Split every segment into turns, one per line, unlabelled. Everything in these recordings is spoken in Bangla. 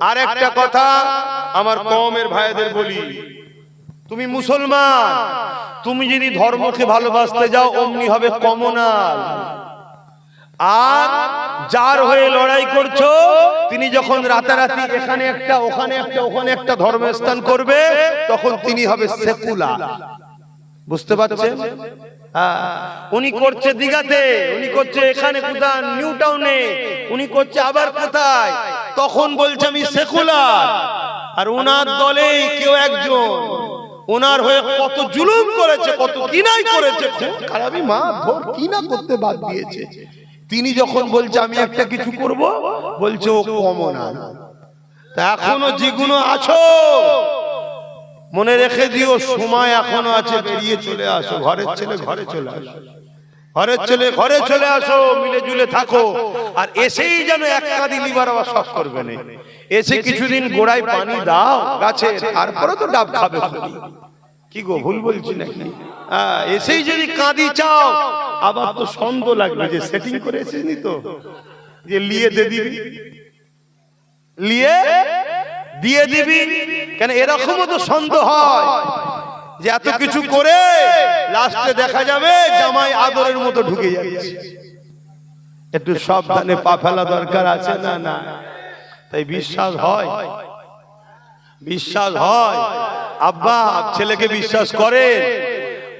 আর একটা কথা আমার কমের ভাইদের বলি। তুমি মুসলমান তুমি যদি ধর্মকে ভালোবাসতে যাও অমনি হবে কমনাল। আর যার হয়ে লড়াই করছ তিনি যখন রাতারাতি এখানে একটা ওখানে একটা ওখানে একটা ধর্মস্থান করবে তখন তিনি হবে সেকুলার। বুঝতে পারছেন? উনি করছে দিঘাতে, উনি করছে এখানে কোথায়? নিউ টাউনে উনি করছে আবার কোথায়? তখন বলছে আমি সেকুলার আর ওনার দলে কেউ একজন। ওনার হয়ে কত জুলুম করেছে, কত কিনাই করেছে খারাপই মা, ধর কি না করতে বাদ দিয়েছে। তিনি যখন বলছে, আমি একটা কিছু করব, বলছে, ও কমনার তা এখনও যেগুলো আছো মনে রেখে দিও, সময় এখনও আছে, বেরিয়ে চলে আসো। ঘরের ছেলে ঘরে চলে আসো। ঘরের ছেলে ঘরে চলে আসো মিলে জুলে থাকো। আর এসেই যেন এক কাদি লিভার আবার সব করবে না। এসে কিছুদিন গোড়ায় পানি দাও, গাছে, তারপরে তো ডাব খাবে কি গো, ভুল বলছি নাকি? হ্যাঁ এসেই যদি কাঁদি চাও, আবার তো সন্দ লাগবে যে সেটিং করে এসেনি তো? যে লিয়ে দে দিবি। লিয়ে দিয়ে দিবি, কেন এরকমও তো সন্দেহ হয় যে এত কিছু করে লাস্টে দেখা যাবে জামাই আদরের মতো ঢুকে যাচ্ছে। একটু সাবধানে পা ফেলা দরকার আছে না না? তাই বিশ্বাস হয়। বিশ্বাস হয়। আব্বা, ছেলেকে বিশ্বাস করে,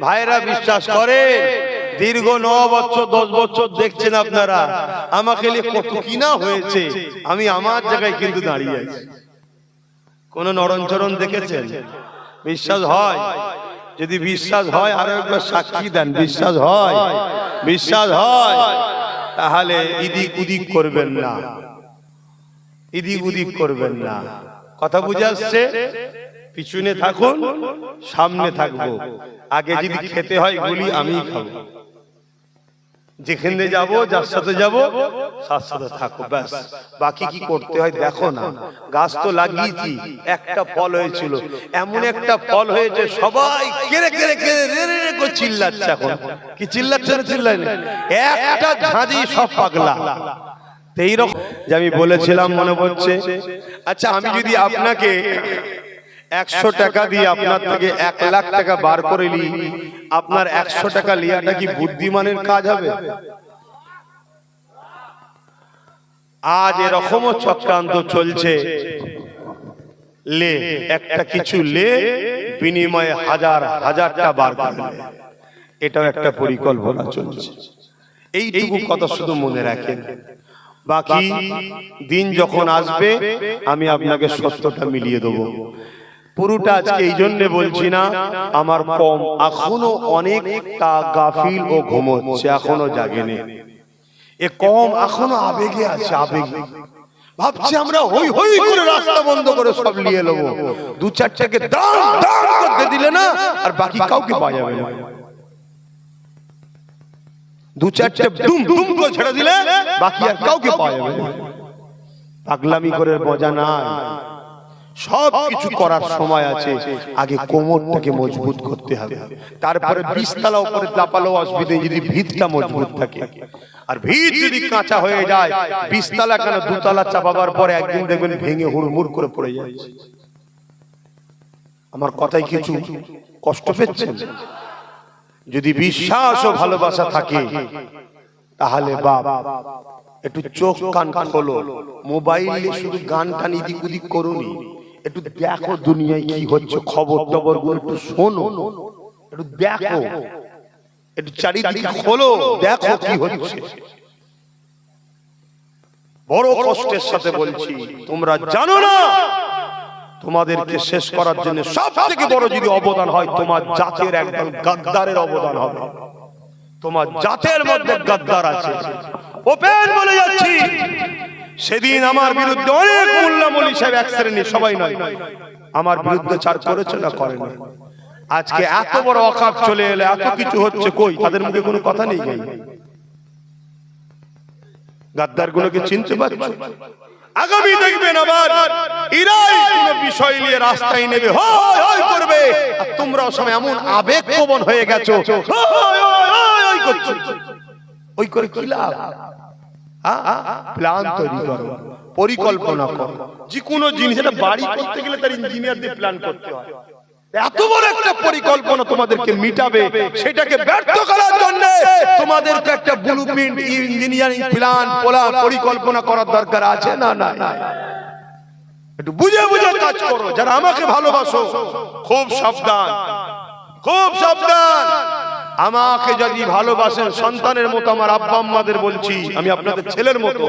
ভাইরা বিশ্বাস করে। দীর্ঘ ন বছর, দশ বছর দেখছেন আপনারা। আমাকে কত কিনা হয়েছে। আমি আমার জায়গায় কিন্তু দাঁড়িয়ে আছি। কোন নরঞ্চরণ দেখেছেন? বিশ্বাস হয়? যদি বিশ্বাস হয়, আরও একবার সাক্ষী দেন, বিশ্বাস হয়? বিশ্বাস হয়? তাহলে ইদিক উদিক করবেন না। ইদিক উদিক করবেন না। কথা বুঝে আসছে? পিছনে থাকুন, সামনে থাকব। আগে যদি খেতে হয়, গুলি আমি খাব। যেখানে যাব যার সাথে যাব তার সাথে থাকো ব্যাস। বাকি কি করতে হয় দেখো না। গাছ তো লাগিয়েছি একটা ফল হয়েছিল। এমন একটা ফল হয়েছে সবাই কেড়ে কেড়ে কেড়ে রে রে রে করে চিল্লাচ্ছে এখন। কি চিল্লাচ্ছে না চিল্লাই না। একটা ঝাঁঝি সব পাগলা। এইরকম যে আমি বলেছিলাম মনে পড়ছে। আচ্ছা আমি যদি আপনাকে একশো টাকা দিয়ে আপনার থেকে এক লাখ টাকা বার করে নিই আপনার একশো টাকা লিয়াটা কি বুদ্ধিমানের কাজ হবে? আজ এরকমও চক্রান্ত চলছে। লে একটা কিছু লে বিনিময়ে হাজার হাজারটা বার করে এটাও একটা পরিকল্পনা চলছে। এইটুকু কথা শুধু মনে রাখেন। বাকি দিন যখন আসবে আমি আপনাকে সত্যটা মিলিয়ে দেবো। পুরোটা আজকে এই জন্য বলছি না আমার কম। এখনও অনেকটা গাফিল ও ঘুমোচ্ছে এখনও জাগেনি। এ কম এখনও আবেগে আছে আবেগে। ভাবছি আমরা হই হই করে রাস্তা বন্ধ করে সব নিয়ে নেব। দু চারটাকে করতে দিলে না আর বাকি কাউকে পাওয়া যাবে না। দু চারটে দুম দুম করে ছেড়ে দিলে বাকি আর কাউকে পাওয়া যাবে পাগলামি করে মজা নাই। সব কিছু করার সময় আছে। আগে কোমরটাকে মজবুত করতে হবে। তারপরে বিশতলা উপরে চাপালো অসুবিধে যদি ভিতটা মজবুত থাকে। আর ভিত যদি কাঁচা হয়ে যায় বিশতলা কেন দুতলা চাপাবার পরে একদিন দেখবেন ভেঙে হুড়মুড় করে পড়ে যাচ্ছে আমার কথাই কিছু কষ্ট পেচ্ছেন যদি বিশ্বাস ও ভালোবাসা থাকে তাহলে বাপ একটু চোখ কান খোলো। মোবাইলে শুধু গান টান ইদিক উদিক করুনি। একটু দেখো দুনিয়ায় কি হচ্ছে খবর টবর একটু শোনো। একটু দেখো। একটু চারিদিকে খোলো, দেখো কি হচ্ছে। বড় কষ্টের সাথে বলছি, তোমরা জানো না, তোমাদেরকে শেষ করার জন্য সব থেকে বড় যদি অবদান হয়, তোমার জাতের একদম গাদ্দারের অবদান হবে। তোমার জাতের মধ্যে গাদ্দার আছে। ওপেন বলে যাচ্ছি। সেদিন আমার বিরুদ্ধে অনেক মোল্লা মলি সাহেব এক শ্রেণি সবাই নয়। আমার বিরুদ্ধে চার করেছে না করেন আজকে এত বড় অকাপ চলে এলে এত কিছু হচ্ছে কই? তাদের মুখে কোনো কথা নেই গাদ্দার গুলোকে চিনতে আগামী দেখবেন আবার ইরাই বিষয় নিয়ে রাস্তায় নেবে। হয় হয় করবে। আর তোমরাও সময় এমন আবেগ প্রবণ হয়ে গেছো। ওই করে কি লাভ? প্ল্যান তৈরি করো পরিকল্পনা করো। যে কোনো জিনিস এটা বাড়ি করতে গেলে তার ইঞ্জিনিয়ার দিয়ে প্ল্যান করতে হয়। এত বড় একটা পরিকল্পনা তোমাদেরকে মিটাবে সেটাকে ব্যর্থ করার জন্য তোমাদেরকে একটা ব্লুপ্রিন্ট ইঞ্জিনিয়ারিং প্ল্যান পরিকল্পনা করার দরকার আছে না না না একটু বুঝে বুঝে কাজ করো যারা আমাকে ভালোবাসো খুব সাবধান। খুব সাবধান। আমাকে যদি ভালোবাসেন সন্তানের মতো আমার আব্বা আম্মাদের বলছি, আমি আপনাদের ছেলের মতো।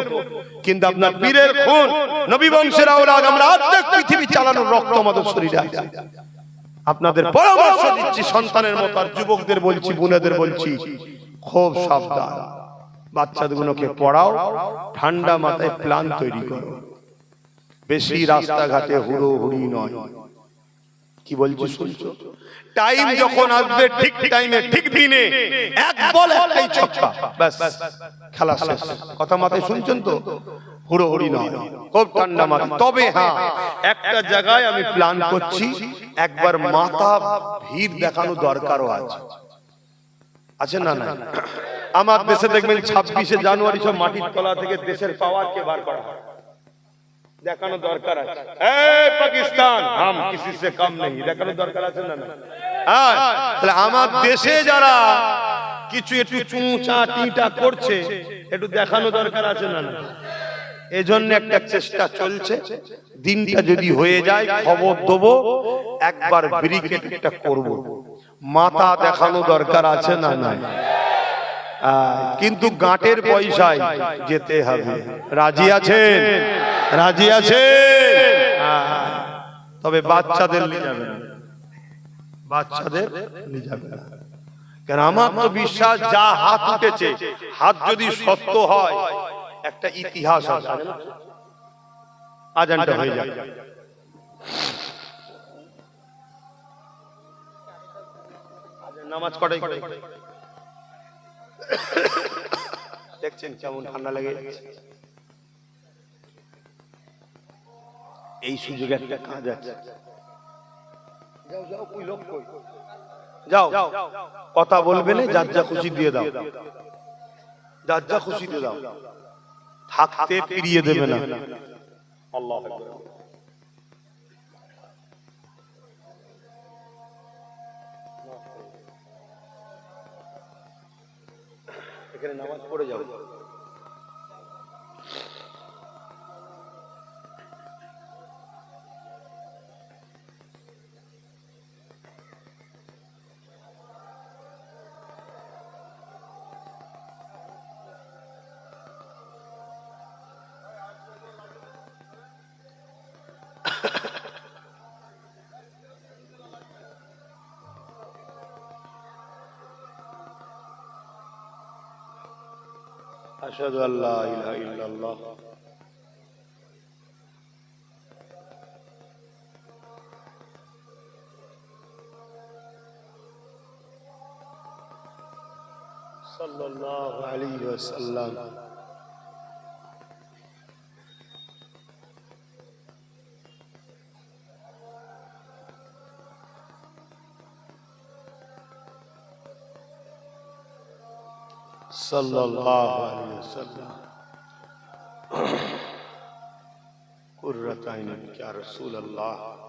কিন্তু আপনার বীরের খুন, নবী বংশের আওলাদ, আমরা অর্ধেক পৃথিবী চালানোর রক্ত আমাদের শরীরে আছে। আপনাদের পরামর্শ দিচ্ছি সন্তানের মতো, আর যুবকদের বলছি, বোনেদের বলছি, খুব সাবধান। বাচ্চাগুলোকে পড়াও, ঠান্ডা মাথায় প্ল্যান তৈরি করো। বেশি রাস্তাঘাটে হুড়ো হুড়ি নয়। কি বলছি শুনছো? টাইম যখন আসবে ঠিক টাইমে ঠিক দিনে এক বল একটাই ছক্কা ব্যাস খেলা শেষ। কথা মাথায় শুনছেন তো? হুড়ো হুড়ি নয়। খুব ঠান্ডা মাথা তবে হ্যাঁ একটা জায়গায় আমি প্ল্যান করছি একবার মাথা ভিড় দেখানো দরকারও আছে। আছে। না না আমার দেশে দেখবেন ছাব্বিশে জানুয়ারি সব মাটির তলা থেকে দেশের পাওয়ারকে বার করা হয়। দেখানো দরকার আছে। পাকিস্তান। হাম সে কম নেই, দেখানো দরকার আছে না না? তাহলে আমার দেশে যারা কিছু একটু চুঁচা টিটা করছে, একটু দেখানো দরকার আছে না না? এজন্য একটা চেষ্টা চলছে। দিনটা যদি হয়ে যায়, খবর দেবো, একবার ব্রিকেট একটা করব। মাথা দেখানো দরকার আছে না না? কিন্তু গাঁটের পয়সায় যেতে হবে। রাজি আছেন? রাজি আছে তবে বাচ্চাদের নিয়ে যাবে বাচ্চাদের নিয়ে যাবে কেন আমার তো বিশ্বাস যা হাত উঠেছে হাত যদি সত্য হয় একটা ইতিহাস আছে। আজানটা হয়ে যায় নামাজ কটাই করে দেখছেন কেমন ঠান্ডা লেগে যাচ্ছে এই সুযোগে একটা কাজ আছে। যাও যাও কই লোক কই? যাও। কথা বলবে না যার যা খুশি দিয়ে দাও। যার যা খুশি দিয়ে দাও। থাকতে ফিরিয়ে দেবে না। আল্লাহ এখানে নামাজ পড়ে যাও। أشهد أن لا إله إلا الله. صلى الله عليه وسلم. صلى الله عليه وسلم. قرة عين يا رسول الله.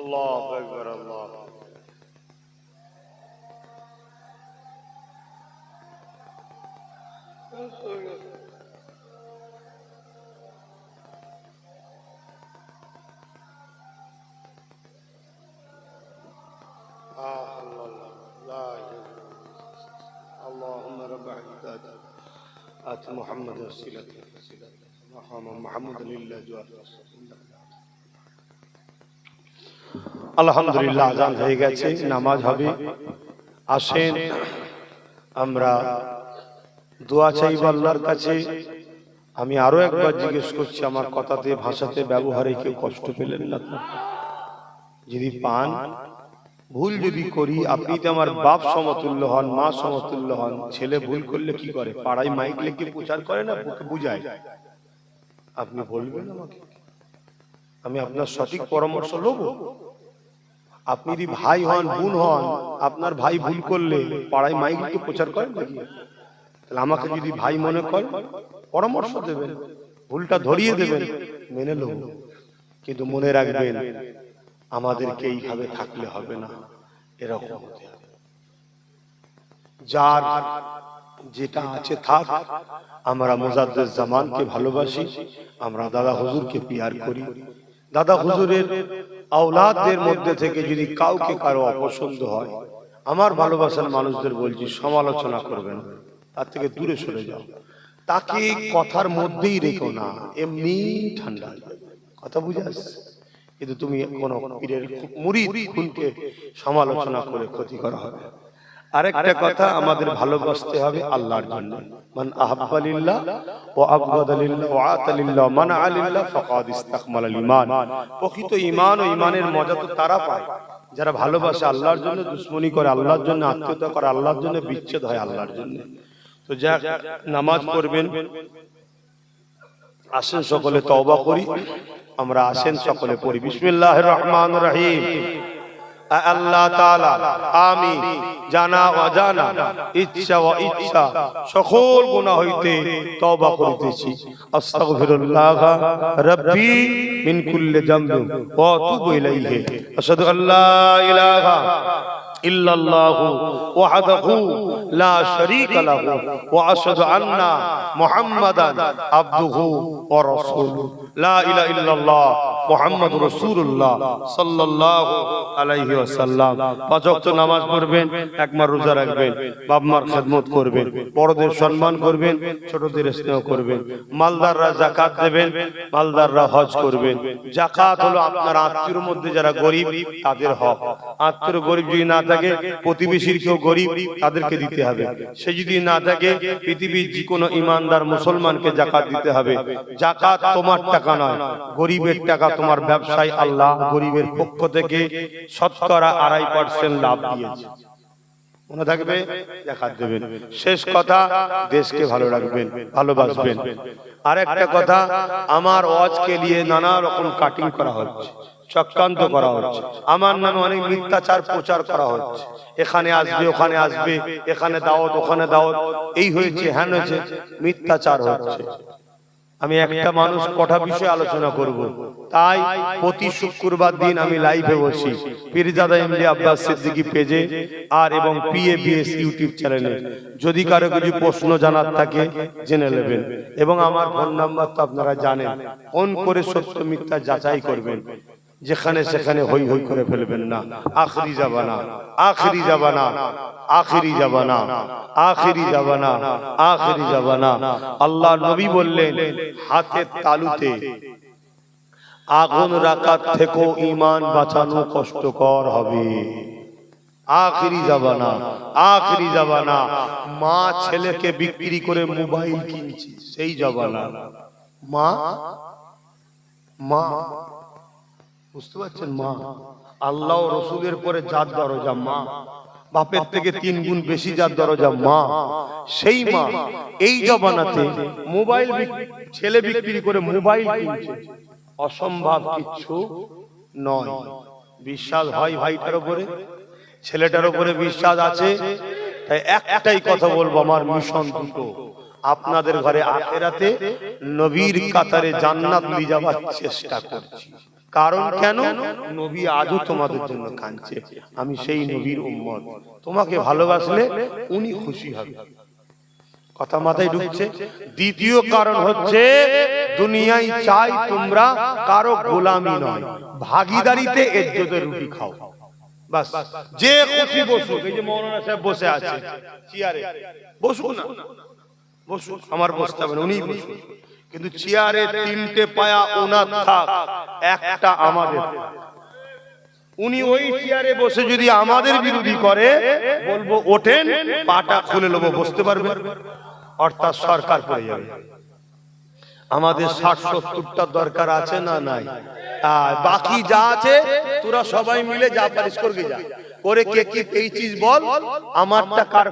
Allahu Ekber, Allahu Ekber. آه الله لا اللهم رب عبادك آت محمدا وسيلته وسيلته محمد إلا جوارك আলহামদুলিল্লাহ আজান হয়ে গেছে, নামাজ হবে। আসেন, আমরা দোয়া চাইব আল্লাহর কাছে। আমি আরও একবার জিজ্ঞেস করছি, আমার কথাতে, ভাষাতে, ব্যবহারে কেউ কষ্ট পেলেন না? যদি পান, ভুল যদি করি, আপনি তো আমার বাপ সমতুল্য হন, মা সমতুল্য হন, ছেলে ভুল করলে কি করে? পাড়ায় মাইক লেগে প্রচার করে না বুঝায়? আপনি বলবেন আমাকে। আমি আপনার সঠিক পরামর্শ লব? আপনি যদি ভাই হন, বোন হন, আপনার ভাই ভুল করলে পাড়ায় মাইক লেগে প্রচার করেন তাহলে আমাকে যদি ভাই মনে করেন, পরামর্শ দেবেন, ভুলটা ধরিয়ে দেবেন, মেনে নেব। কিন্তু মনে রাখবেন, আমাদেরকে এইভাবে থাকলে হবে না, এরকম। যার যেটা আছে থাক, আমরা মোজাদ্দেদ জামানকে ভালোবাসি, আমরা দাদা হুজুরকে পিয়ার করি। দাদা হুজুরের আওলাদদের মধ্যে থেকে যদি কাউকে কারও অপছন্দ হয়, আমার ভালোবাসার মানুষদের বলছি, সমালোচনা করবেন। তার থেকে দূরে সরে যাও। তাকে কথার মধ্যেই রেখো না, এমনি ঠান্ডা কথা বুঝে আসছে? কিন্তু তুমি কোনো পীরের মুড়ি খুনকে সমালোচনা করে ক্ষতি করা হবে আরেকটা কথা আমাদের ভালোবাসতে হবে আল্লাহর জন্য। মান আহাব্বালিল্লাহ ও আবগাদালিল্লাহ ও আতালিল্লাহ মান আলিল্লাহ ফাকাদ ইস্তাকমালাল ঈমান প্রকৃত ঈমান ও ঈমানের মজা তো তারা পায়। যারা ভালোবাসে আল্লাহর জন্য দুশ্মনী করে আল্লাহর জন্য আত্মীয়তা করে আল্লাহর জন্য বিচ্ছেদ হয় আল্লাহর জন্য। তো যা নামাজ পড়বেন। আসেন সকলে তওবা করি। আমরা আসেন সকলে পড়ি। বিসমিল্লাহির রহমানির রহিম। আল্লাহ তাআলা আমি জানা অজানা ইচ্ছা ও ইচ্ছা সকল গুনাহ হইতে তওবা করিতেছি আস্তাগফিরুল্লাহ রাব্বি মিন কুল্লি যামবি ওয়া আতুবু ইলাইহি আশহাদু আল্লা ইলাহা إلا الله وحده لا شريك له وأشهد أن محمدا عبده ورسوله لا إله إلا الله মোহাম্মদ রসুল্লাহ সাল্লাহ আলাইহি ওয়াসাল্লাম। পাঁচ ওয়াক্ত নামাজ পড়বেন একমার রোজা রাখবেন বাবমার খেদমত করবেন, বড়দের সম্মান করবেন, ছোটদের স্নেহ করবেন, মালদাররা জাকাত দেবেন, মালদাররা হজ করবেন। জাকাত হলো আপনার আত্মীয়র মধ্যে যারা গরিব, তাদের হক। আত্মীয় গরিব যদি না থাকে, প্রতিবেশীর কেউ গরিব, তাদেরকে দিতে হবে। সে যদি না থাকে, পৃথিবীর যে কোনো ইমানদার মুসলমানকে জাকাত দিতে হবে। জাকাত তোমার টাকা নয়, গরিবের টাকা তোমার ব্যবসায় আল্লাহ গরিবের পক্ষ থেকে শতকরা আড়াই পার্সেন্ট লাভ দিয়েছে। মনে থাকবে? জাকাত দেবেন। শেষ কথা, দেশকে ভালো রাখবেন, ভালোবাসবেন। আর একটা কথা, আমার ওয়াজকে নিয়ে নানা রকম কাটিং করা হচ্ছে, চক্রান্ত করা হচ্ছে। আমার নামে অনেক মিথ্যাচার প্রচার করা হচ্ছে। এখানে আসবে, ওখানে আসবে, এখানে দাওয়াত, ওখানে দাওয়াত। এই হয়েছে, হ্যান হয়েছে, মিথ্যাচার হচ্ছে। আমি একটা মানুষ কঠা বিষয়ে আলোচনা করব। তাই প্রতি শুক্রবার দিন আমি লাইভে বসি। পীরজাদা এমডি আব্বাস সিদ্দিকী পেজে আর এবং পিএবিএস ইউটিউব চ্যানেলে যদি কারও কিছু প্রশ্ন জানার থাকে জেনে নেবেন। এবং আমার ফোন নাম্বার তো আপনারা জানেন। ফোন করে সত্য মিথ্যা যাচাই করবেন? যেখানে সেখানে হই হই করে ফেলবেন না। আখরি জাবানা আখরি জাবানা আখরি জাবানা আখরি জাবানা আখরি জাবানা। আল্লাহ নবী বললেন হাতের তালুতে আগুন রাখার থেকেও ইমান বাঁচানো কষ্টকর হবে। আখরি জাবানা আখরি জাবানা। মা ছেলেকে বিক্রি করে মোবাইল কিনছে সেই জাবানা। মা? মা? বুঝতে পারছেন মা? আল্লাহ রসুলের পরে যার দরজা মা? বাপের থেকে তিন গুণ বেশি যার দরজা মা? সেই মা, এই জবানাতে মোবাইল ছেলে বিক্রি করে মোবাইল কিনছে। অসম্ভব কিচ্ছু নয়। বিশ্বাস হয় ভাইটার উপরে? ছেলেটার উপরে বিশ্বাস আছে? তাই একটাই কথা বলব, আমার মিশন দুটো। আপনাদের ঘরে আখেরাতে নবীর কাতারে জান্নাত নিয়ে যাওয়ার চেষ্টা করছি। কারণ কেন? নবী আজও তোমাদের জন্য কাঁদছে। আমি সেই নবীর উম্মত। তোমাকে ভালোবাসলে উনি খুশি হবে। কথা মাথায় ঢুকছে? দ্বিতীয় কারণ হচ্ছে দুনিয়ায় চাই তোমরা কারও গোলামি নয়। ভাগিদারিতে এজ্জতের রুটি খাও। বাস যে খুশি বসুক। এই যে মৌলানা সাহেব বসে আছে। চেয়ারে। বসুক না। বসুক। আমার বসতে হবে না উনি বসুক। কিন্তু চেয়ারে তিনটে পায়া ওনার থাক, একটা আমাদের। উনি ওই চেয়ারে বসে যদি আমাদের বিরোধী করে, বলব ওঠেন, পাটা খুলে নেব, বসতে পারবে। অর্থাৎ সরকার পড়ে যাবে। আমাদের ষাট সত্তরটার দরকার আছে না নাই? বাকি যা আছে, তোরা সবাই মিলে যা পারিস করবি যা। করে কে কি পেয়েছিস বল? আমারটা কার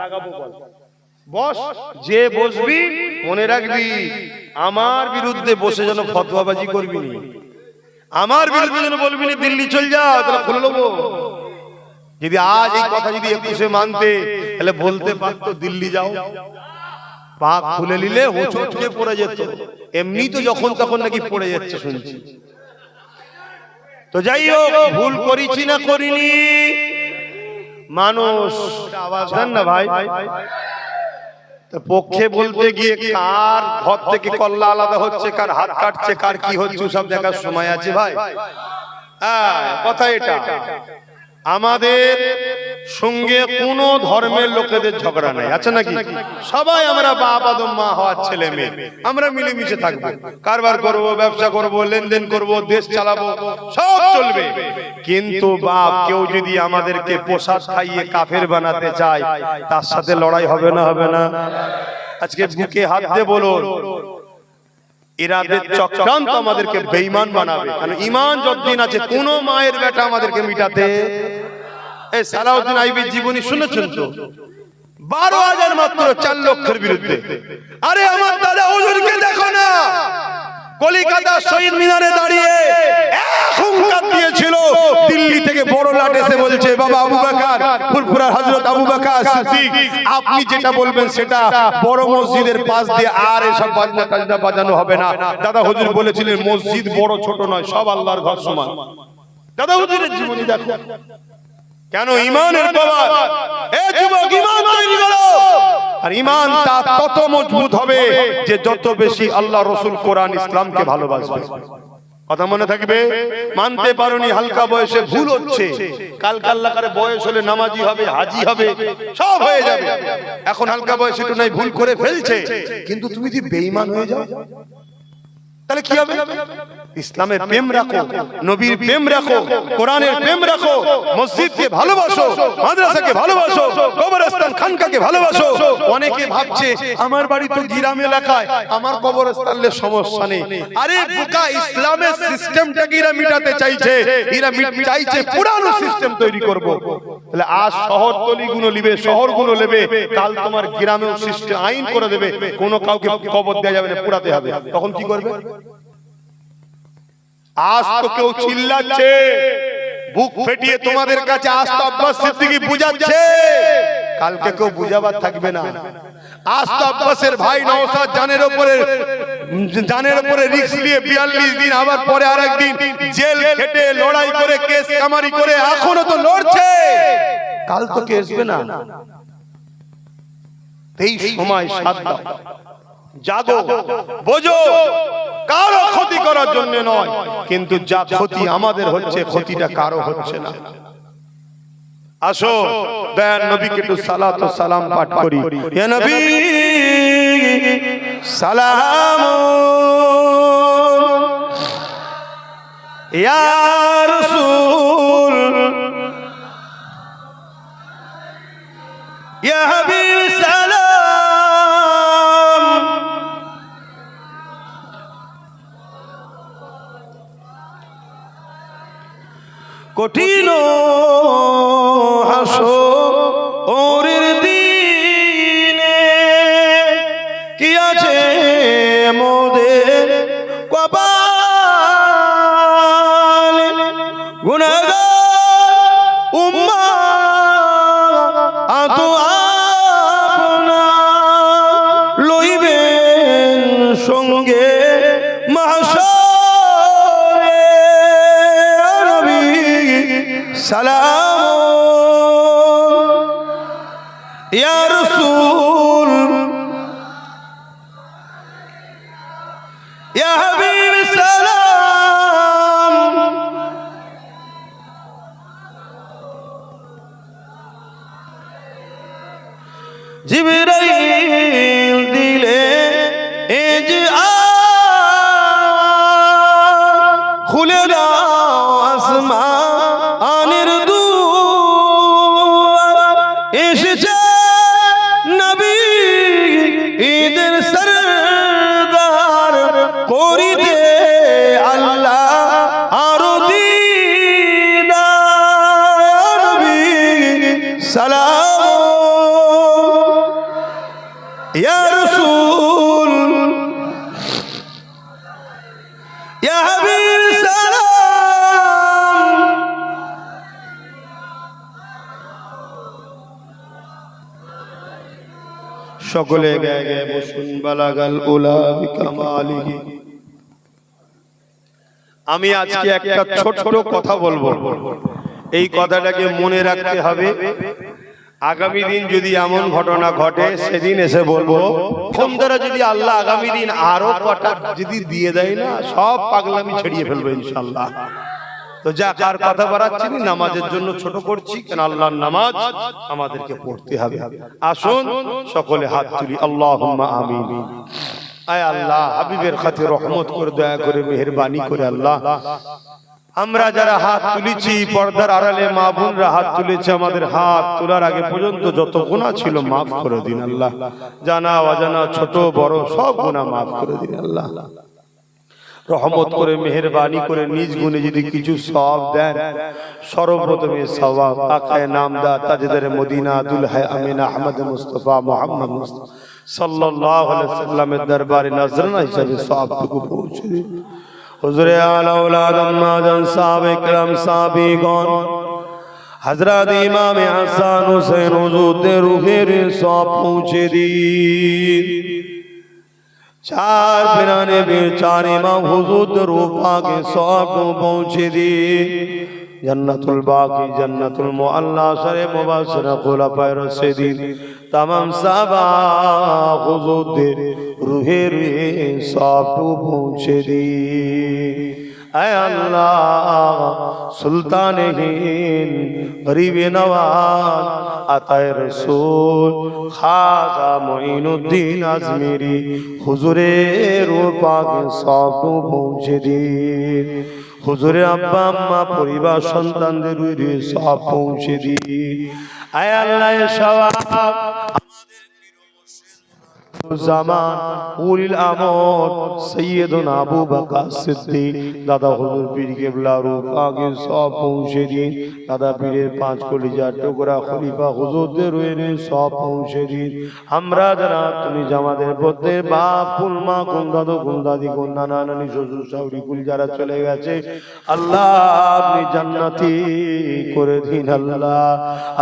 লাগাবো বল? বস, যে বসবি মনে রাখবি, আমার বিরুদ্ধে বসে যেন ফতোয়াবাজি করবি আমার বিরুদ্ধে যেন বলবি না, দিল্লি চল যা, তাহলে খুলে নেব। যদি আজ এই কথা যদি একুশে মানতে, তাহলে বলতে পারতো দিল্লি যাও। পা খুলে নিলে হোঁচটকে পড়ে যেত। এমনি তো যখন তখন নাকি পড়ে যাচ্ছে, শুনছি। তো যাই হোক, ভুল করেছি না করিনি। মানুষ আওয়াজ না ভাই। পক্ষে বলতে গিয়ে কার ঘর থেকে কল্লা আলাদা হচ্ছে কার হাত কাটছে কার কি হচ্ছে সব দেখার সময় আছে ভাই। হ্যাঁ কথা এটা। আমাদের সঙ্গে কোন ধর্মের লোকেদের ঝগড়া নাই। আছে নাকি? সবাই আমরা বাপ আদম মা হওয়ার ছেলে মেয়ে। আমরা মিলেমিশে থাকব। কারবার করব ব্যবসা করব লেনদেন করব দেশ চালাবো সব চলবে। কিন্তু বাপ কেউ যদি আমাদেরকে পোশাক খাইয়ে কাফের বানাতে চায় তার সাথে লড়াই হবে না হবে না। আজকে বুকে হাত দিয়ে বলুন এরাদের চক্রান্ত আমাদেরকে বেঈমান বানাবে। কারণ ইমান যতদিন আছে কোন মায়ের বেটা আমাদেরকে মিটাতে এই সালাউদ্দিন আইবির জীবনী শুনেছেন তো? বারো হাজার মাত্র চার লক্ষের বিরুদ্ধে। আরে আমার দাদা দেখো না। কলিকাতা শহীদ মিনারে দাঁড়িয়ে হুঙ্কার দিয়েছিল। দিল্লি থেকে বড় লাট এসে বলছে, বাবা আবু বকর, ফুরফুরার হযরত আবু বকর সিদ্দিক, আপনি যেটা বলবেন সেটা বড় মসজিদের পাশ দিয়ে আর এসব বাজনা টাজনা বাজানো হবে না। দাদা হুজুর বলেছিলেন, মসজিদ বড়, ছোট নয়, সব আল্লাহর ঘর সমান। দাদা হুজুরের জীবনী দেখো। কেন ইমানের পাওয়ার? এ যুবক ইমান তৈরি করো। আর ইমান তা তত মজবুত হবে যে যত বেশি আল্লাহ রসুল কোরআন ইসলামকে ভালোবাসবে। কথা মনে থাকবে? মানতে পারোনি হালকা বয়সে ভুল হচ্ছে। কাল কাল্লাকারে বয়স হলে নামাজি হবে হাজি হবে সব হয়ে যাবে। এখন হালকা বয়সে একটু নাই ভুল করে ফেলছে। কিন্তু তুমি যদি বেঈমান হয়ে যাও তাহলে কি হবে? ইসলামের প্রেম রাখো নবীর প্রেম রাখো কোরআনের প্রেম রাখো মসজিদকে ভালোবাসো মাদ্রাসাকে ভালোবাসো কবরস্থান খানকাকে ভালোবাসো। অনেকে ভাবছে আমার বাড়ি তো গ্রাম এলাকায় আমার কবরস্থানে সমস্যা নেই। আরে বোকা ইসলামের সিস্টেমটাকে এরা মিটাতে চাইছে? এরা চাইছে পুরানো সিস্টেম তৈরি করব। তাহলে আজ শহর তলিগুলো নিবে শহরগুলো নেবে কাল তোমার গ্রামেও সিস্টেম আইন করে দেবে কোনো কাউকে কবর দেওয়া যাবে না পুরাতে হবে। তখন কি করবে? আজ তো কেউ চিল্লাচ্ছে। বুক ফেটিয়ে তোমাদের কাছে আজ তো আব্বাস সিদ্দিকী বুঝাচ্ছে। কালকে কেউ বুঝাবার থাকবে না। আজ তো আব্বাসের ভাই নওশাদ জানের উপরে জানের উপরে রিস্ক নিয়ে বিয়াল্লিশ দিন আবার পরে আরেকদিন জেল খেটে লড়াই করে কেস কামারি করে এখনও তো লড়ছে। কাল তো কে আসবে না। এই সময় সাত জাগো। বোঝো, কারও ক্ষতি করার জন্য নয়, কিন্তু যা ক্ষতি আমাদের হচ্ছে, ক্ষতিটা কারও হচ্ছে না। আসো দয়ার নবীকে একটু সালাত ও সালাম পাঠ করি। ইয়া নবী, সালাম। ইয়া রাসূল। ইয়া হাবিব কঠিন হাসো ওরের খুলে দাও। সকলে গায়ে গায়ে বসুন বালাগাল উলা বিকামালিহি আমি আজকে একটা ছোট ছোট কথা বলব। এই কথাটাকে মনে রাখতে হবে। আগামী দিন যদি এমন ঘটনা ঘটে সেদিন এসে বলব ফোন দ্বারা যদি আল্লাহ আগামী দিন আরও কটা যদি দিয়ে দেয় না সব পাগলামি ছড়িয়ে ফেলব ইনশাল্লাহ তো যা কার কথা বাড়াচ্ছি নামাজের জন্য ছোট করছি কেন আল্লাহর নামাজ আমাদেরকে পড়তে হবে আসুন সকলে হাত তুলি আল্লাহ আমিন আয় আল্লাহ হাবিবের খাতে রহমত করে দয়া করে মেহেরবানি করে আল্লাহ আমরা যারা হাত তুলেছি পর্দার আড়ালে মা বোনরা হাত তুলেছে আমাদের হাত তোলার আগে পর্যন্ত যত গুণা ছিল মাফ করে দিন আল্লাহ জানা অজানা ছোট বড় সব গুণা মাফ করে দিন আল্লাহ রহমত করে মেহরবানি করে নিজ গুণে যদি কিছু সব দেন সর্বপ্রথমে সবাব আকায় নামদা তাজেদের মদিনা আদুল হায় আমিন আহমদ মুস্তফা মোহাম্মদ মুস্তফা সাল্লাহ সাল্লামের দরবারে নজরানা হিসাবে সবটুকু পৌঁছে হুজরে আলাউলাদ আম্মাজান সাহাব ইকরাম সাহাবীগণ হযরত ইমাম হাসান হুসেন হুজুরদের রুহের সব পৌঁছে দিন। ચાર ફેરાને બેચારીમાં હુજૂદ રૂપા કે સોગું પહોંચી દી જન્નતુલ બાકી જન્નતુલ મુઅલ્લા સરે મુબાસર ખુલાફાય રસીદી তাম সাবা হুজুরদের রুহে রুহে সব পৌঁছে দিই আল্লাহ, সুলতান হিন্দ, গরিব নওয়াজ, আতায় রসুল, খাজা মঈনুদ্দিন আজমেরি হুজুরের পাকে সব পৌঁছে দিন। হুজুরে আব্বা আম্মা, পরিবার সন্তানদের সব পৌঁছে দিন। আয় আল্লাহ সবাব জামান, উলিল আমর সৈয়দনা আবু বকর সিদ্দিক। দাদা হুজুর পীর কেবলা রূপ সব পৌঁছে দিন। দাদা পীরের পাঁচ কলিজার টুকরা খলিফা হুজুরদের রয়ে সব পৌঁছে দিন। আমরা যারা, তুমি জামাদের মধ্যে বাপ কুলমা কোন দাদু কোন দাদি কোন নানা নানি শ্বশুর, শাশুড়ি, কুল যারা চলে গেছে, আল্লাহ আপনি জান্নাতি করে দিন আল্লাহ।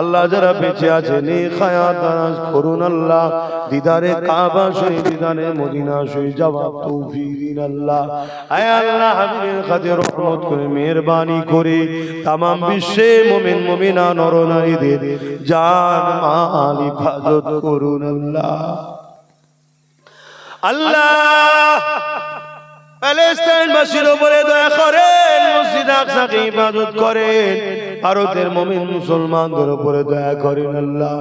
আল্লাহ যারা বেঁচে আছে নে খায়াত দারাজ করুন আল্লাহ। দিদারে মেহেরবানি করে তামাম বিশ্বে মুমিন, মুমিনা নর নারীদের জান মাল হিফাজত করুন আল্লাহ। আল্লাহ, প্যালেস্টাইনবাসীর উপরে দয়া করেন, মসজিদ আকসাকে ইবাদত করেন ভারতের মুমিন মুসলমানদের উপরে দয়া করেন আল্লাহ।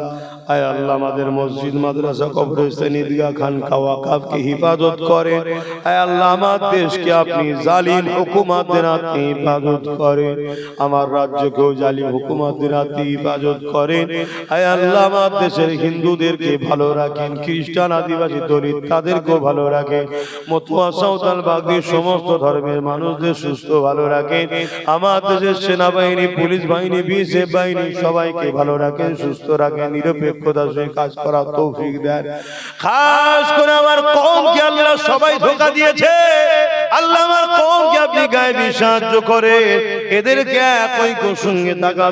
আয় আল্লাহ, আমাদের মসজিদ, মাদ্রাসা, কবরস্থান ঈদগাহ খানকা ওয়াকাফকে হিফাজত করেন। আয় আল্লাহ, আমার দেশকে আপনি জালিম হুকুমাতের হাতে হিফাজত করেন। আমার রাজ্যকেও জালিম হুকুমাতের হাতে হিফাজত করেন। আয় আল্লাহ, আমার দেশের হিন্দুদেরকে ভালো রাখেন, খ্রিস্টান, আদিবাসী, দলিত, তাদেরকেও ভালো রাখেন। মতুয়া, সাঁওতাল বাগদির সমস্ত ধর্মের মানুষদের সুস্থ ভালো রাখেন। আমার দেশের সেনাবাহিনী, পুলিশ বাহিনী, বিএসএফ বাহিনী সবাইকে ভালো রাখেন, সুস্থ রাখেন, নিরপেক্ষতার সঙ্গে কাজ করা তৌফিক দেন। খাস করে আমার কমকে আল্লাহ সবাই ধোকা দিয়েছে। আল্লাহ আমার কমকে আপনি গায়ে সাহায্য করে এদেরকে সঙ্গে থাকা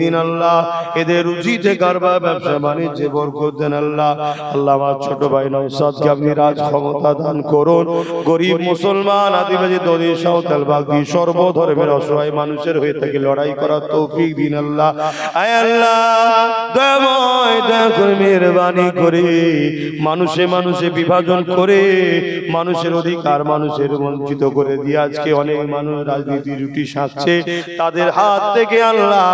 দিন আল্লাহ। এদের রুজিতে কারবার ব্যবসা বাণিজ্যে বরকত দেন আল্লাহ। আল্লাহ আমার ছোট ভাই নৌসাদকে আপনি রাজ ক্ষমতা দান করুন। গরিব মুসলমান, আদিবাসী সাঁওতাল অসহায় মানুষের হয়ে থাকে লড়াই করার তৌফিক দিন আল্লাহ। আয় আল্লাহ, দয়াময় মেহরবানি করে মানুষে মানুষে বিভাজন করে মানুষের অধিকার, মানুষের বঞ্চিত করে দিয়ে আজকে অনেক মানুষ রাজনীতি রুটি সাঁচছে তাদের হাত থেকে আল্লাহ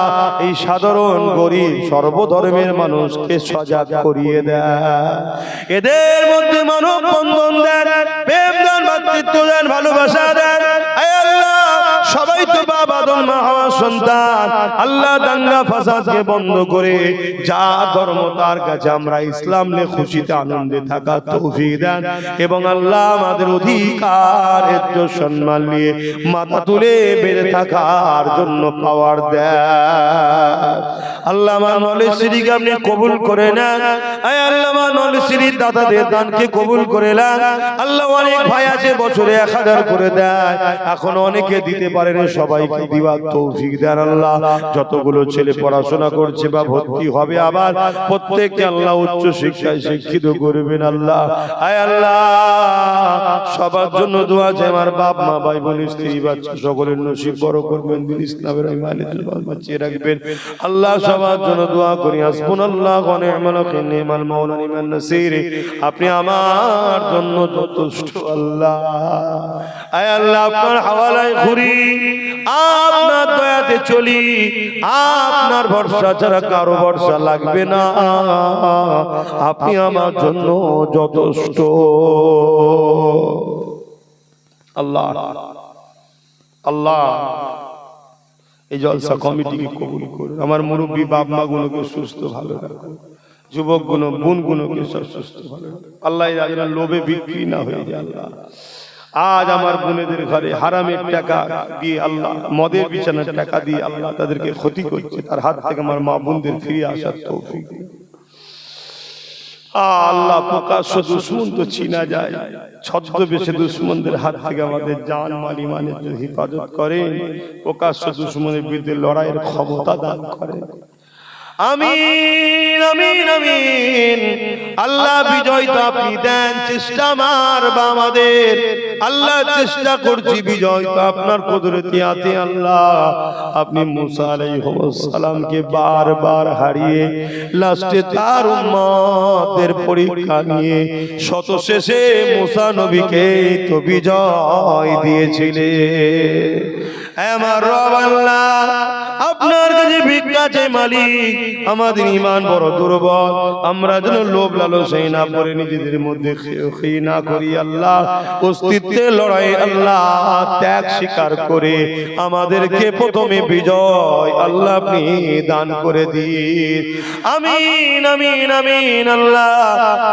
এই সাধারণ গরিব, সর্বধর্মের মানুষকে সজাগ করিয়ে দেয়। এদের মধ্যে মানব বন্ধন দেন প্রেম দেন ভাতৃত্ব দেন। ভালোবাসা দেন সবাই তো বাবা মা হওয়ার সন্তান। আল্লাহ দাঙ্গা ফাসাদকে বন্ধ করে যা ধর্ম তার কাছে আমরা ইসলাম লে খুশিতে আনন্দে থাকা তৌফিক দেন। এবং আল্লাহ আমাদের অধিকার এত সম্মান নিয়ে মাথা তুলে বেড়ে থাকার জন্য পাওয়ার দেয় আল্লাহ আমার নলেজ শ্রীকে আপনি কবুল করে নেন। আয় আল্লাহ অনেক অনেকে যতগুলো ছেলে পড়াশোনা করছে বা ভর্তি হবে আবার, প্রত্যেককে আল্লাহ উচ্চ শিক্ষায় শিক্ষিত করবেন আল্লাহ। আয় আল্লাহ, সবার জন্য দোয়া আছে আমার বাপ, মা, ভাই, বোন, স্ত্রী, বাচ্চা, সকলের নসিব বড় করবেন ইসলামের রাখবেন। আল্লাহ সবার জন্য দোয়া করি। আসবুন আল্লাহ নি'মাল ওয়াকিল, নি'মাল মাওলা নি'মান নাসির, আপনি আমার জন্য যথেষ্ট আল্লাহ। আয় আল্লাহ, আপনার হাওয়ালায় ঘুরি, আপনার দয়াতে চলি, আপনার ভরসা ছাড়া কারও ভরসা লাগবে না। আপনি আমার জন্য যথেষ্ট। আল্লাহ আল্লাহ, এই জলসা কমিটিকে কবুল করুন। আমার মুরব্বী বাপ মা গুলোকে সুস্থ, ভালো রাখুন। যুবক গুণ বোন গুলোকে সব সুস্থ ভালো আল্লাহ যেন লোভে বিক্রি না হয়ে যায় আল্লাহ। আজ আমার বোনেদের ঘরে হারামের টাকা দিয়ে আল্লাহ মদের বিছানার টাকা দিয়ে আল্লাহ তাদেরকে ক্ষতি করছে। তার হাত থেকে আমার মা বোনদের ফিরে আসার তৌফিক। আল্লাহ প্রকাশ্য দুশ্মন তো চিনা যায়। ছদ্মবেশে দুশ্মনদের হাত থেকে আমাদের জান মাল ইমানের হেফাজত করেন প্রকাশ্য দুশ্মনের বিরুদ্ধে লড়াইয়ের ক্ষমতা দান করেন আমিন আমিন আমিন। আল্লাহ বিজয় তো আপনি দেন, চেষ্টা মার বা আমাদের। আল্লাহ চেষ্টা করছি, বিজয় তো আপনার কুদরতি হাতে আল্লাহ। আপনি মুসা সালামকে বারবার হারিয়ে, লাস্টে তার উম্মতের পরীক্ষা নিয়ে শত শেষে মুসা নবীকে তো বিজয় দিয়েছিলেন। আমার রব আল্লাহ আপনার কাছে ভিক্ষা চাই মালিক। আমাদের ইমান বড় দুর্বল। আমরা যেন লোভ লালসাই না পড়ে নিজেদের মধ্যে না করি আল্লাহ। অস্তিত্বে লড়াই আল্লাহ ত্যাগ স্বীকার করে আমাদেরকে প্রথমে বিজয় আল্লাহ আপনি দান করে দিন। আমিন আমিন আমিন, আল্লাহ।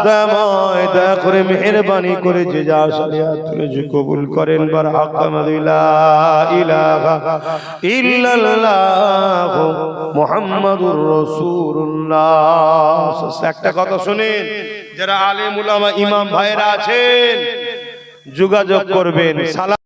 দয়াময় দয়া করে মেহেরবানি করে যে যা সালিয়াত তুলেছে কবুল করেন। বার আকামাদিলা ইলাহা ইল্লাল্লাহ। মুহাম্মাদুর রসুল্লাহ একটা কথা শুনেন যারা আলেম ইমাম ভাইরা আছেন যোগাযোগ করবেন। সালাম